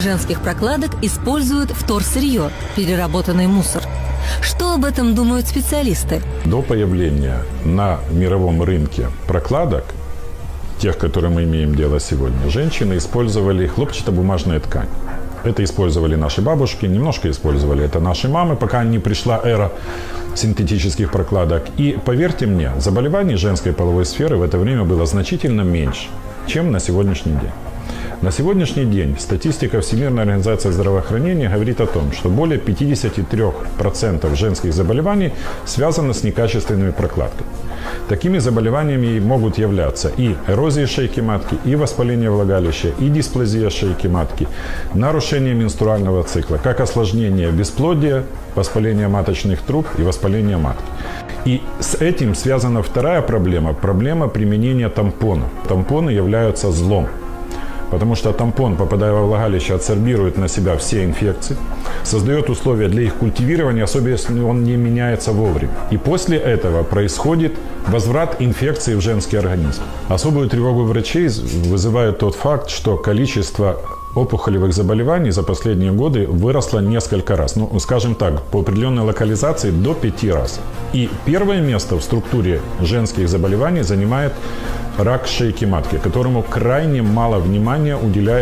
женских прокладок используют вторсырье, переработанный мусор. Что об этом думают специалисты? До появления на мировом рынке прокладок, тех, которые мы имеем дело сегодня, женщины использовали хлопчатобумажную ткань. Это использовали наши бабушки, немножко использовали это наши мамы, пока не пришла эра синтетических прокладок. И поверьте мне, заболеваний женской половой сферы в это время было значительно меньше, чем на сегодняшний день. На сегодняшний день статистика Всемирной организации здравоохранения говорит о том, что более 53% женских заболеваний связано с некачественными прокладками. Такими заболеваниями могут являться и эрозия шейки матки, и воспаление влагалища, и дисплазия шейки матки, нарушение менструального цикла, как осложнение бесплодия, воспаление маточных труб и воспаление матки. И с этим связана вторая проблема – проблема применения тампонов. Тампоны являются злом. Потому что тампон, попадая во влагалище, адсорбирует на себя все инфекции, создает условия для их культивирования, особенно если он не меняется вовремя. И после этого происходит возврат инфекции в женский организм. Особую тревогу врачей вызывает тот факт, что количество опухолевых заболеваний за последние годы выросло несколько раз. Ну, скажем так, по определенной локализации до пяти раз. И первое место в структуре женских заболеваний занимает рак шейки матки, которому крайне мало внимания уделяется